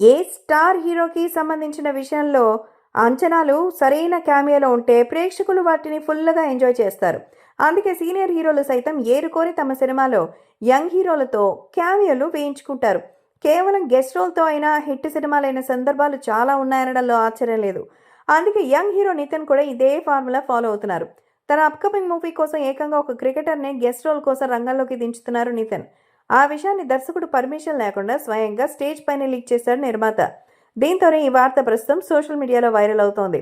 ఏ star హీరోకి సంబంధించిన విషయంలో అంచనాలు సరైన క్యామియోలో ఉంటే ప్రేక్షకులు వాటిని ఫుల్గా ఎంజాయ్ చేస్తారు. అందుకే సీనియర్ హీరోలు సైతం ఏరుకోరి తమ సినిమాలో యంగ్ హీరోలతో క్యామియోలు వేయించుకుంటారు. కేవలం గెస్ట్ రోల్తో అయినా హిట్ సినిమాలైన సందర్భాలు చాలా ఉన్నాయనడంలో ఆశ్చర్యం లేదు. అందుకే యంగ్ హీరో నితిన్ కూడా ఇదే ఫార్ములా ఫాలో అవుతున్నారు. తన అప్కమింగ్ మూవీ కోసం ఏకంగా ఒక క్రికెటర్ని గెస్ట్ రోల్ కోసం రంగంలోకి దించుతున్నారు నితిన్. ఆ విషయాన్ని దర్శకుడు పర్మిషన్ లేకుండా స్వయంగా స్టేజ్ పైన లీక్ చేశాడు నిర్మాత. దీంతోనే ఈ వార్త ప్రస్తుతం సోషల్ మీడియాలో వైరల్ అవుతోంది.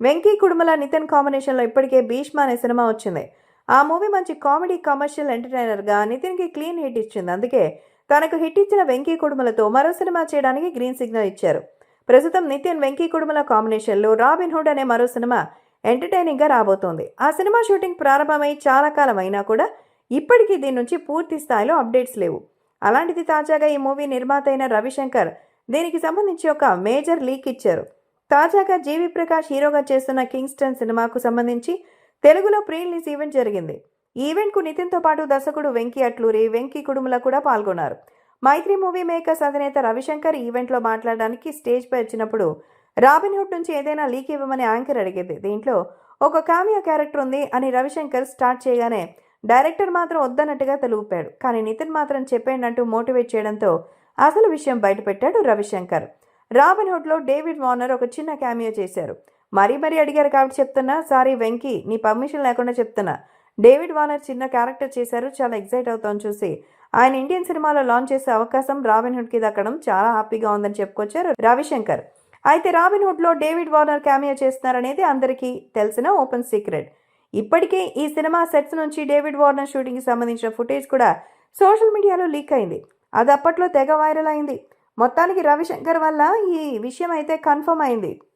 వెంకీ కుడుమల నితిన్ కాంబినేషన్లో ఇప్పటికే భీష్మ అనే సినిమా వచ్చింది. ఆ మూవీ మంచి కామెడీ కమర్షియల్ ఎంటర్టైనర్గా నితిన్కి క్లీన్ హిట్ ఇచ్చింది. అందుకే తనకు హిట్ ఇచ్చిన వెంకీ కుడుమలతో మరో సినిమా చేయడానికి గ్రీన్ సిగ్నల్ ఇచ్చారు. ప్రస్తుతం నితిన్ వెంకీ కుడుమల కాంబినేషన్లో రాబిన్ హుడ్ అనే మరో సినిమా ఎంటర్టైనింగ్గా రాబోతోంది. ఆ సినిమా షూటింగ్ ప్రారంభమై చాలా కాలం అయినా కూడా ఇప్పటికీ దీని నుంచి పూర్తి స్థాయిలో అప్డేట్స్ లేవు. అలాంటిది తాజాగా ఈ మూవీ నిర్మాత అయిన రవిశంకర్ దీనికి సంబంధించి ఒక మేజర్ లీక్ ఇచ్చారు. తాజాగా జీవి ప్రకాష్ హీరోగా చేస్తున్న కింగ్స్టన్ సినిమాకు సంబంధించి తెలుగులో ప్రీ రిలీజ్ ఈవెంట్ జరిగింది. ఈవెంట్కు నితిన్తో పాటు దర్శకుడు వెంకీ అట్లూరి వెంకీ కుడుముల కూడా పాల్గొన్నారు. మైత్రి మూవీ మేకర్స్ అధినేత రవిశంకర్ ఈవెంట్లో మాట్లాడడానికి స్టేజ్పై వచ్చినప్పుడు రాబిన్హుడ్ నుంచి ఏదైనా లీక్ ఇవ్వమని యాంకర్ అడిగింది. దీంట్లో ఒక కామియా క్యారెక్టర్ ఉంది అని రవిశంకర్ స్టార్ట్ చేయగానే డైరెక్టర్ మాత్రం వద్దన్నట్టుగా తెలుగుపాడు కానీ నితిన్ మాత్రం చెప్పేండంటూ మోటివేట్ చేయడంతో అసలు విషయం బయటపెట్టాడు రవిశంకర్. రాబిన్ హుడ్లో డేవిడ్ వార్నర్ ఒక చిన్న క్యామియో చేశారు. మరీ మరీ అడిగారు కాబట్టి చెప్తున్నా సారీ వెంకీ నీ పర్మిషన్ లేకుండా చెప్తున్నా. డేవిడ్ వార్నర్ చిన్న క్యారెక్టర్ చేశారు చాలా ఎక్సైట్ అవుతాం చూసి. ఆయన ఇండియన్ సినిమాలో లాంచ్ చేసే అవకాశం రాబిన్ హుడ్కి దక్కడం చాలా హ్యాపీగా ఉందని చెప్పుకొచ్చారు రవిశంకర్. అయితే రాబిన్ హుడ్లో డేవిడ్ వార్నర్ క్యామియో చేస్తున్నారనేది అందరికీ తెలిసిన ఓపెన్ సీక్రెట్. ఇప్పటికే ఈ సినిమా సెట్స్ నుంచి డేవిడ్ వార్నర్ షూటింగ్కి సంబంధించిన ఫుటేజ్ కూడా సోషల్ మీడియాలో లీక్ అయింది. అది అప్పట్లో తెగ వైరల్ అయింది. మొత్తానికి రవిశంకర్ వల్ల ఈ విషయం అయితే కన్ఫర్మ్ అయింది.